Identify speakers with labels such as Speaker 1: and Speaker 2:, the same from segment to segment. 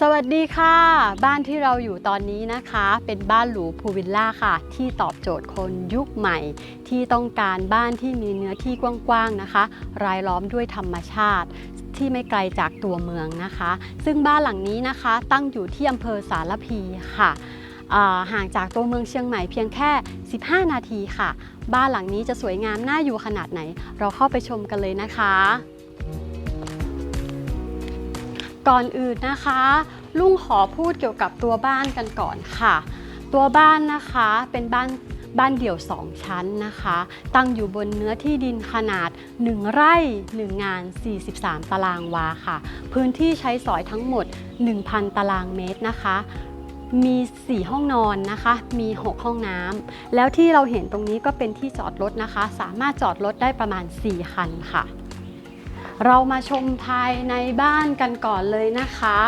Speaker 1: สวัสดีค่ะ บ้านที่เราอยู่ตอนนี้นะคะ เป็นบ้านหรูพูลวิลล่าค่ะ ที่ตอบโจทย์คนยุคใหม่ ที่ต้องการบ้านที่มีเนื้อที่กว้างๆนะคะ รายล้อมด้วยธรรมชาติที่ไม่ไกลจากตัวเมืองนะคะ ซึ่งบ้านหลังนี้นะคะตั้งอยู่ที่อำเภอสารพีค่ะห่างจากตัวเมืองเชียงใหม่เพียงแค่ 15 นาทีค่ะ บ้านหลังนี้จะสวยงามน่าอยู่ขนาดไหน เราเข้าไปชมกันเลยนะคะ ก่อนอื่นนะคะ ลุงขอพูดเกี่ยวกับตัวบ้านกันก่อนค่ะ ตัวบ้านนะคะเป็นบ้านบ้านเดี่ยว 2 ชั้นนะคะ ตั้งอยู่บนเนื้อที่ดินขนาด 1 ไร่ 1 งาน 43 ตารางวาค่ะ พื้นที่ใช้สอยทั้งหมด 1,000 ตารางเมตรนะคะ มี 4 ห้องนอนนะคะ มี 6 ห้องน้ำแล้วที่เราเห็นตรงนี้ก็เป็นที่จอดรถนะคะ สามารถจอดรถได้ประมาณ 4 คันค่ะ เรามาชมภายในบ้านกันก่อนเลยนะคะ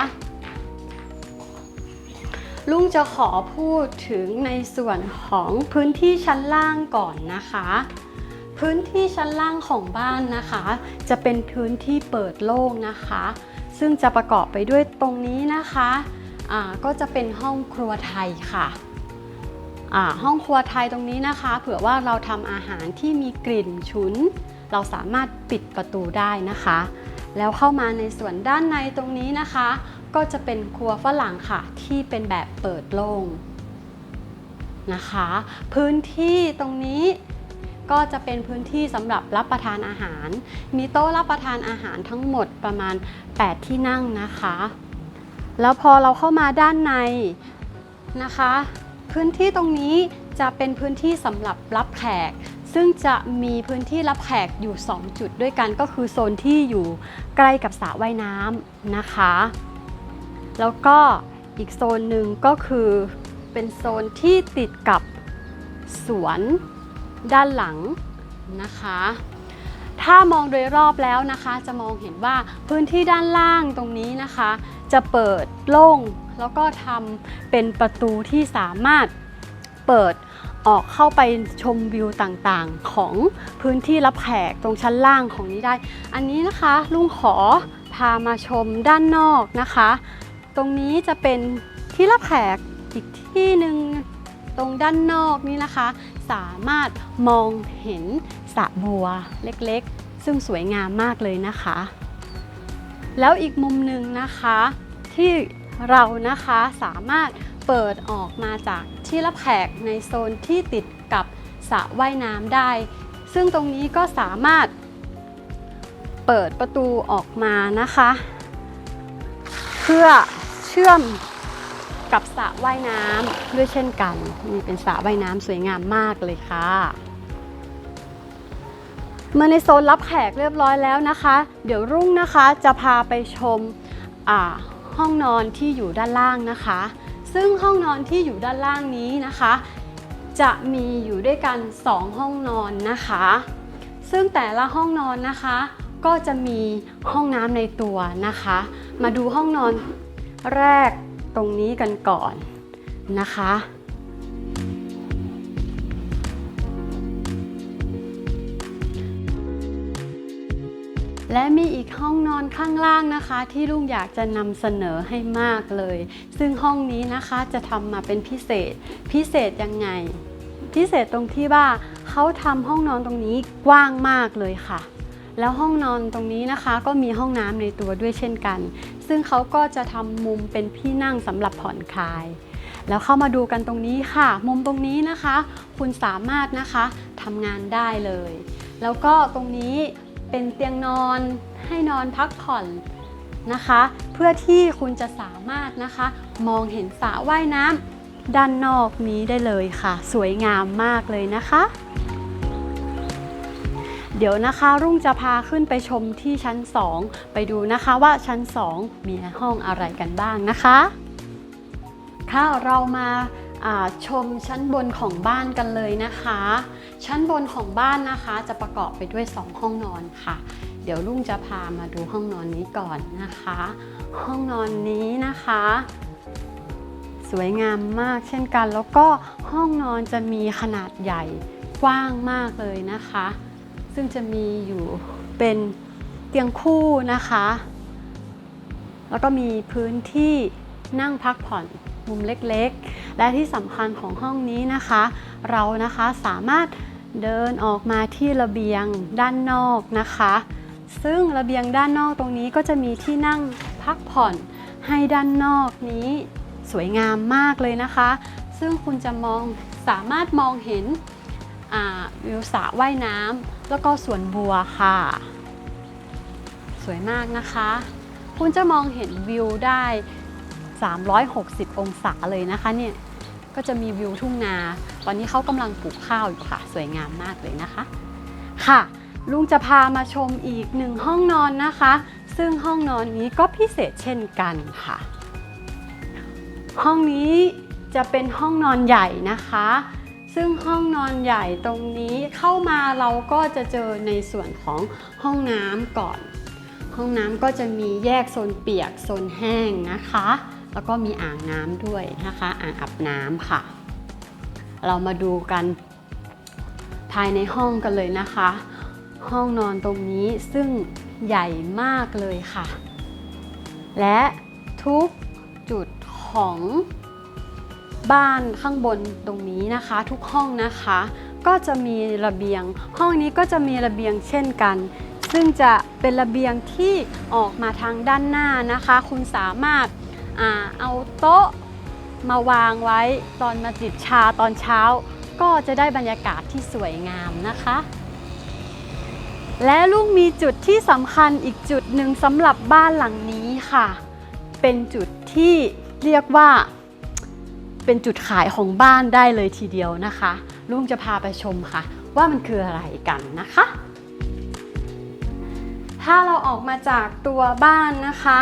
Speaker 1: ลุงจะขอพูดถึงในส่วนของพื้นที่ชั้นล่างก่อนนะคะ พื้นที่ชั้นล่างของบ้านนะคะ จะเป็นพื้นที่เปิดโล่งนะคะ ซึ่งจะประกอบไปด้วยตรงนี้นะคะก็จะเป็นห้องครัวไทยค่ะห้องครัวไทยตรงนี้นะคะ เผื่อว่าเราทำอาหารที่มีกลิ่นฉุน เราสามารถปิดประตูได้นะคะ แล้วเข้ามาในส่วนด้านในตรงนี้นะคะ ก็จะเป็นครัวฝรั่งค่ะ ที่เป็นแบบเปิดโล่งนะคะ พื้นที่ตรงนี้ก็จะเป็นพื้นที่สำหรับรับประทานอาหาร มีโต๊ะรับประทานอาหารทั้งหมดประมาณ 8 ที่นั่งนะคะ แล้วพอเราเข้ามาด้านในนะคะ พื้นที่ตรงนี้จะเป็นพื้นที่สำหรับรับแขก ซึ่งจะมีพื้นที่รับแขกอยู่ 2 จุดด้วยกันก็คือโซนที่อยู่ใกล้กับสระว่ายน้ำนะคะ แล้วก็อีกโซนหนึ่งก็คือเป็นโซนที่ติดกับสวนด้านหลังนะคะ ถ้ามองโดยรอบแล้วนะคะ จะมองเห็นว่าพื้นที่ด้านล่างตรงนี้นะคะ จะเปิดโล่งแล้วก็ทำเป็นประตูที่สามารถเปิด ออกเข้าไปชมวิวต่างๆ ของพื้นที่รับแขกตรงชั้นล่างของนี้ได้ อันนี้นะคะลุงขอพามาชมด้านนอกนะคะ ตรงนี้จะเป็นที่รับแขกอีกที่หนึ่งตรงด้านนอกนี่นะคะ สามารถมองเห็นสระบัวเล็กๆ ซึ่งสวยงามมากเลยนะคะ แล้วอีกมุมหนึ่งนะคะที่เรานะคะสามารถ เปิดออกมาจากที่รับแขกในโซนที่ติดกับสระว่ายน้ำได้ ซึ่งตรงนี้ก็สามารถเปิดประตูออกมานะคะ เพื่อเชื่อมกับสระว่ายน้ำด้วยเช่นกันนี่เป็นสระว่ายน้ำสวยงามมากเลยค่ะเมื่อในโซนรับแขกเรียบร้อยแล้วนะคะ เดี๋ยวรุ่งนะคะจะพาไปชมห้องนอนที่อยู่ด้านล่างนะคะ ซึ่งห้องนอนที่อยู่ด้านล่างนี้นะคะ จะมีอยู่ด้วยกัน 2 ห้องนอนนะคะ ซึ่งแต่ละห้องนอนนะคะ ก็จะมีห้องน้ำในตัวนะคะ มาดูห้องนอนแรกตรงนี้กันก่อนนะคะ และมีอีกห้องนอนข้างล่างนะคะ ที่ลุงอยากจะนำเสนอให้มากเลย ซึ่งห้องนี้นะคะจะทำมาเป็นพิเศษ พิเศษยังไง พิเศษตรงที่ว่าเขาทำห้องนอนตรงนี้กว้างมากเลยค่ะ แล้วห้องนอนตรงนี้นะคะ ก็มีห้องน้ำในตัวด้วยเช่นกัน ซึ่งเขาก็จะทำมุมเป็นที่นั่งสำหรับผ่อนคลายแล้วเข้ามาดูกันตรงนี้ค่ะ มุมตรงนี้นะคะ คุณสามารถนะคะทำงานได้เลย แล้วก็ตรงนี้ เป็นเตียงนอนให้นอนพักผ่อนนะคะ เพื่อที่คุณจะสามารถนะคะ มองเห็นสระว่ายน้ำด้านนอกนี้ได้เลยค่ะ สวยงามมากเลยนะคะ เดี๋ยวนะคะรุ่งจะพาขึ้นไปชมที่ชั้น 2 ไปดูนะคะว่าชั้น 2 มีห้องอะไรกันบ้างนะคะค่ะเรามา ชมชั้นบนของบ้านกันเลยนะคะ ชั้นบนของบ้านนะคะ จะประกอบไปด้วย 2 ห้องนอนค่ะ เดี๋ยวลุงจะพามาดูห้องนอนนี้ก่อนนะคะ ห้องนอนนี้นะคะ สวยงามมากเช่นกัน แล้วก็ห้องนอนจะมีขนาดใหญ่กว้างมากเลยนะคะ ซึ่งจะมีอยู่เป็นเตียงคู่นะคะ แล้วก็มีพื้นที่นั่งพักผ่อน มุมเล็กๆ และที่สำคัญของห้องนี้นะคะ เรานะคะสามารถเดินออกมาที่ระเบียงด้านนอกนะคะ ซึ่งระเบียงด้านนอกตรงนี้ก็จะมีที่นั่งพักผ่อนให้ด้านนอกนี้สวยงามมากเลยนะคะ ซึ่งคุณจะมองสามารถมองเห็นวิวสระว่ายน้ำแล้วก็สวนบัวค่ะ สวยมากนะคะ คุณจะมองเห็นวิวได้ 360 องศาเลยนะคะเนี่ยก็จะมีวิวทุ่งนา ตอนนี้เขากำลังปลูกข้าวอยู่ค่ะ สวยงามมากเลยนะคะ ค่ะ ลุงจะพามาชมอีกหนึ่งห้องนอนนะคะ ซึ่งห้องนอนนี้ก็พิเศษเช่นกันค่ะ ห้องนี้จะเป็นห้องนอนใหญ่นะคะ ซึ่งห้องนอนใหญ่ตรงนี้เข้ามาเราก็จะเจอในส่วนของห้องน้ำก่อน ห้องน้ำก็จะมีแยกโซนเปียกโซนแห้งนะคะ แล้วก็มีอ่างน้ำด้วยนะคะ อ่างอาบน้ำค่ะ เรามาดูกันภายในห้องกันเลยนะคะ ห้องนอนตรงนี้ซึ่งใหญ่มากเลยค่ะ และทุกจุดของบ้านข้างบนตรงนี้นะคะ ทุกห้องนะคะ ก็จะมีระเบียง ห้องนี้ก็จะมีระเบียงเช่นกัน ซึ่งจะเป็นระเบียงที่ออกมาทางด้านหน้านะคะ คุณสามารถ อาเอาโต๊ะมาวางไว้ตอนมาจิบชาตอนเช้า ก็จะได้บรรยากาศที่สวยงามนะคะ และลูกมีจุดที่สำคัญอีกจุดหนึ่งสำหรับบ้านหลังนี้ค่ะ เป็นจุดที่เรียกว่าเป็นจุดขายของบ้านได้เลยทีเดียวนะคะ ลุงจะพาไปชมค่ะ ว่ามันคืออะไรกันนะคะ ถ้าเราออกมาจากตัวบ้านนะคะ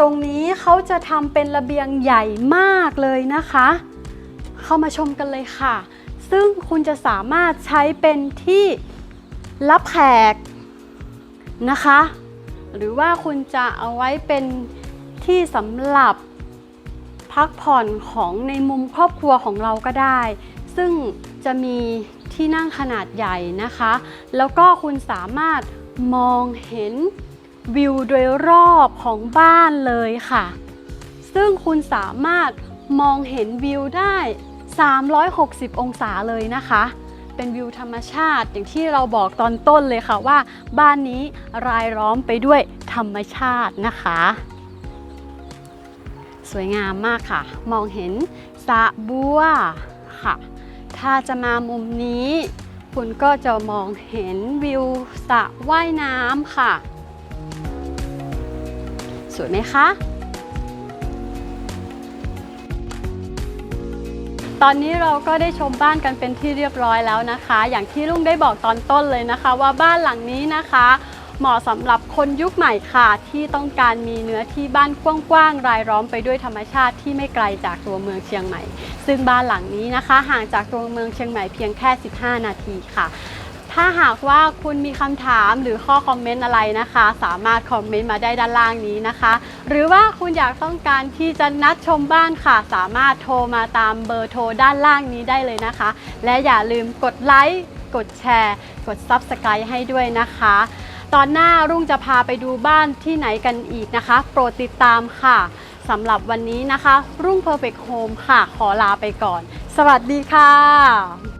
Speaker 1: ตรงนี้เขาจะทำเป็นระเบียงใหญ่มากเลยนะคะ เข้ามาชมกันเลยค่ะ ซึ่งคุณจะสามารถใช้เป็นที่รับแขกนะคะ หรือว่าคุณจะเอาไว้เป็นที่สำหรับพักผ่อนของในมุมครอบครัวของเราก็ได้ ซึ่งจะมีที่นั่งขนาดใหญ่นะคะ แล้วก็คุณสามารถมองเห็น วิวโดยรอบของบ้านเลยค่ะ ซึ่งคุณสามารถมองเห็นวิวได้ 360 องศาเลยนะคะ เป็นวิวธรรมชาติอย่างที่เราบอกตอนต้นเลยค่ะว่า บ้านนี้รายล้อมไปด้วยธรรมชาตินะคะ สวยงามมากค่ะ มองเห็นสระบัวค่ะ ถ้าจะมามุมนี้ คุณก็จะมองเห็นวิวสระว่ายน้ำค่ะ สวยไหมคะ ตอนนี้เราก็ได้ชมบ้านกันเป็นที่เรียบร้อยแล้วนะคะ อย่างที่ลุงได้บอกตอนต้นเลยนะคะ ว่าบ้านหลังนี้นะคะเหมาะสำหรับคนยุคใหม่ค่ะ ที่ต้องการมีเนื้อที่บ้านกว้างๆรายล้อมไปด้วยธรรมชาติที่ไม่ไกลจากตัวเมืองเชียงใหม่ ซึ่งบ้านหลังนี้นะคะ ห่างจากตัวเมืองเชียงใหม่เพียงแค่ 15 นาทีค่ะ ถ้าหากว่าคุณมีคำถามหรือข้อคอมเมนต์อะไรนะคะ สามารถคอมเมนต์มาได้ด้านล่างนี้นะคะ หรือว่าคุณอยากต้องการที่จะนัดชมบ้านค่ะ สามารถโทรมาตามเบอร์โทรด้านล่างนี้ได้เลยนะคะ และอย่าลืมกดไลค์กดแชร์ กด Subscribe ให้ด้วยนะคะ ตอนหน้ารุ่งจะพาไปดูบ้านที่ไหนกันอีกนะคะ โปรดติดตามค่ะสำหรับวันนี้นะคะ รุ่ง Perfect Home ค่ะ ขอลาไปก่อน สวัสดีค่ะ